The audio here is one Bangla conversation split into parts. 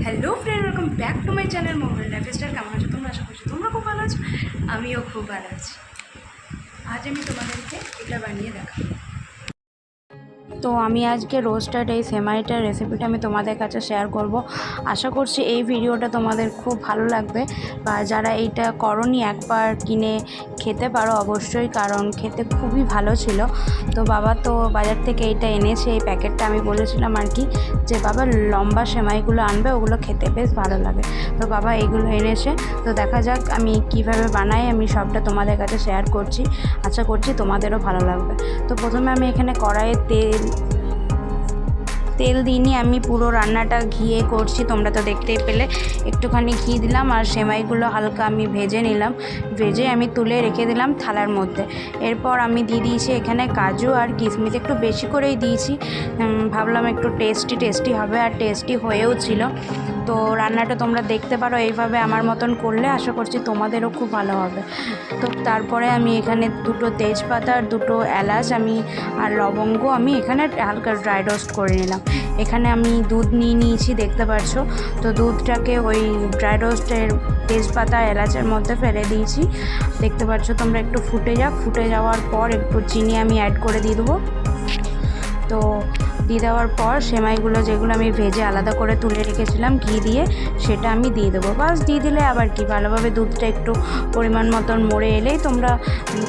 Hello friend welcome back to my channel mobile lifestyle কেমন আছো তোমরা? আশা করছ তোমরা খুব ভালো আছো। আমিও খুব ভালো আছি। আজ আমি তোমাদেরকে এটা বানিয়ে দেখাবো। তো আমি আজকে রোস্টার এই সেমাইটার রেসিপিটা আমি তোমাদের কাছে শেয়ার করব। আশা করছি এই ভিডিওটা তোমাদের খুব ভালো লাগবে বা যারা এইটা করনি একবার কিনে খেতে পারো অবশ্যই, কারণ খেতে খুবই ভালো ছিল। তো বাবা তো বাজার থেকে এইটা এনেছে, এই প্যাকেটটা আমি বলেছিলাম আর কি যে, বাবা, লম্বা সেমাইগুলো আনবে, ওগুলো খেতে বেশ ভালো লাগে। তো বাবা এইগুলো এনেছে। তো দেখা যাক আমি কীভাবে বানাই, আমি সবটা তোমাদের কাছে শেয়ার করছি। আশা করছি তোমাদেরও ভালো লাগবে। তো প্রথমে আমি এখানে কড়াইয়ে তেল তেল দিইনি, আমি পুরো রান্নাটা ঘিয়ে করছি, তোমরা তো দেখতেই পেলে। একটুখানি ঘি দিলাম আর সেমাইগুলো হালকা আমি ভেজে নিলাম। ভেজে আমি তুলে রেখে দিলাম থালার মধ্যে। এরপর আমি দিয়ে দিয়েছি এখানে কাজু আর কিশমিশ, একটু বেশি করেই দিয়েছি। ভাবলাম একটু টেস্টি টেস্টি হবে আর টেস্টি হয়েও ছিল। তো রান্নাটা তোমরা দেখতে পারো, এইভাবে আমার মতন করলে আশা করছি তোমাদেরও খুব ভালো হবে। তো তারপরে আমি এখানে দুটো তেজপাতা আর দুটো এলাচ, আমি আর লবঙ্গ আমি এখানে হালকা ড্রাই রোস্ট করে নিলাম। এখানে আমি দুধ নিয়ে নিয়েছি, দেখতে পাচ্ছ তো দুধটাকে ওই ড্রাই রোস্টের তেজপাতা, এলাচের মধ্যে ফেলে দিয়েছি। দেখতে পাচ্ছ তোমরা একটু ফুটে যাক। ফুটে যাওয়ার পর একটু চিনি আমি অ্যাড করে দিয়ে দেবো। তো দিয়ে দেওয়ার পর সেমাইগুলো যেগুলো আমি ভেজে আলাদা করে তুলে রেখেছিলাম ঘি দিয়ে, সেটা আমি দিয়ে দেবো। বাস দিয়ে দিলে আবার কি, ভালোভাবে দুধটা একটু পরিমাণ মতন মরে এলেই তোমরা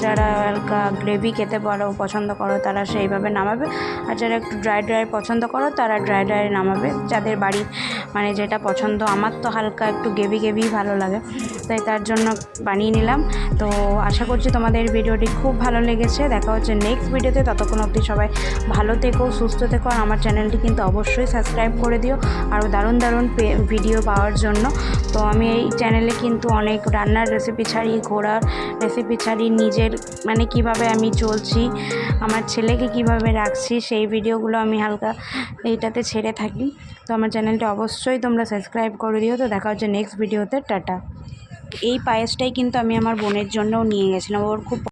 যারা হালকা গ্রেভি খেতে পারো পছন্দ করো, তারা সেইভাবে নামাবে। আর যারা একটু ড্রাই ড্রাই পছন্দ করো, তারা ড্রাই ড্রাই নামাবে। যাদের বাড়ি মানে যেটা পছন্দ, আমার তো হালকা একটু গেভি গেভি ভালো লাগে। তাই তার জন্য বানিয়ে নিলাম। তো আশা করছি তোমাদের ভিডিওটি খুব ভালো লেগেছে। দেখা হচ্ছে নেক্সট ভিডিওতে ততক্ষণ অবধি সবাই ভালো থেকো, সুস্থ থেকো আমার চ্যানেলটি কিন্তু অবশ্যই সাবস্ক্রাইব করে দিও। আরও দারুণ দারুণ ভিডিও পাওয়ার জন্য। তো আমি এই চ্যানেলে কিন্তু অনেক রান্নার রেসিপি ছাড়ি ঘোরার রেসিপি ছাড়ি নিজের মানে কীভাবে আমি চলছি, আমার ছেলেকে কীভাবে রাখছি, সেই ভিডিওগুলো আমি হালকা এইটাতে ছেড়ে থাকি। তো আমার চ্যানেলটা অবশ্যই তোমরা সাবস্ক্রাইব করে দিও। তো দেখা হচ্ছে নেক্সট ভিডিওতে টাটা। এই পায়েসটাই কিন্তু আমি আমার বোনের জন্যও নিয়ে গেছিলাম। ওর খুব